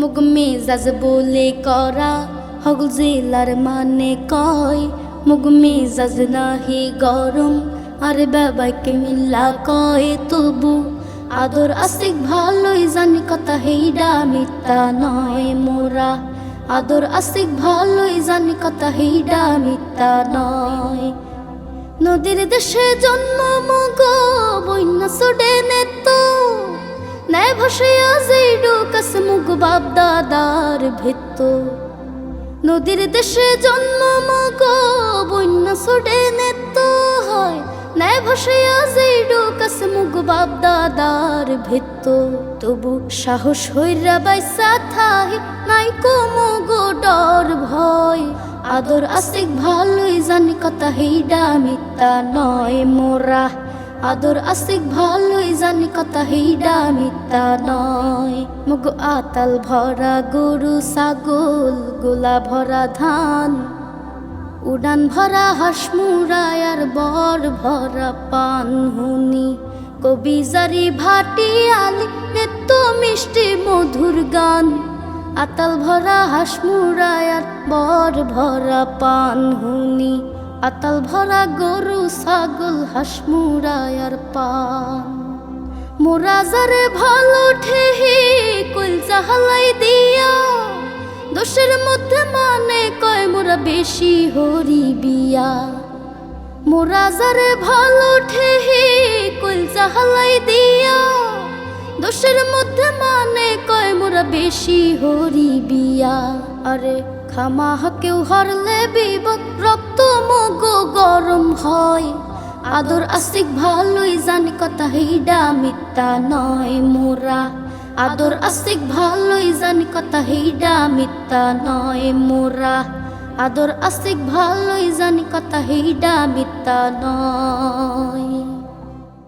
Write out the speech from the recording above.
মুগ মেজাজ বলে করা, হগল জেলার মানে কয় মুগ মেজাজ নাহি গরম, আরে বাবাকে মিল্লা কয় তবু, আদর আসিক ভালোই জানি কথা হেইডা মিথ্যা নয় মোরা, আদর আসিক ভালোই জানি কথা হেইডা মিথ্যা নয়। নদীর দেশে জন্ম মগ, বন্যা সুডে নেত, ন্যায় ডোকাস মুগ বাপ দাদার ভেত নদীর দেশে জন্ম মগ, বন্যা সুডে নেত হয়। ন্যায় ভাসাইয়া যেই ডোকাস মুগ বাপ দাদার ভেত তবু সাহস হইরা বাইসা থাই, নাই কো মগ ডর ভয়। আদর আসিক ভালোই জানি কথা হেইডা মিথ্যা নয় মোরা। আদর আসিক ভালোই জানি কথা হেইডা মিথ্যা নয়। মুগ আতাল ভরা গরু, ছাগল গোলা ভরা ধান। উড়ান ভরা হাঁস মুড়ায় আর বর ভরা পান হুনি। কবি জারি ভাটি আলি, নেত্য মিষ্টি মধুর গান। আতাল ভরা হাঁস মুড়ায় আর বর ভরা পান হুনি। আতাল ভরা গরু, ছাগল, হাঁস মুড়ায় আর পান। মোরা যারে ভালো ঠেহি কইল চাহালাই দিয়া। দোষের মধ্যে মানে কয়, মোরা বেশি হরি বিয়া। মোরা যারে ভালো ঠেহি কইল চাহালাই দিয়া। দোষের মধ্যে মানে কয়, মোরা বেশি হরি বিয়া। আরে খামাহ কেউ হারলে গরম হয়। আদর আসিক ভালোই, জানি কথা হিডা মিথ্যা নয় মোরা। আদর আসিক ভালোই, জানি কথা হিডা মিথ্যা নয় মোরা। আদর আসিক ভালোই, জানি কথা হিডা মিথ্যা নয়।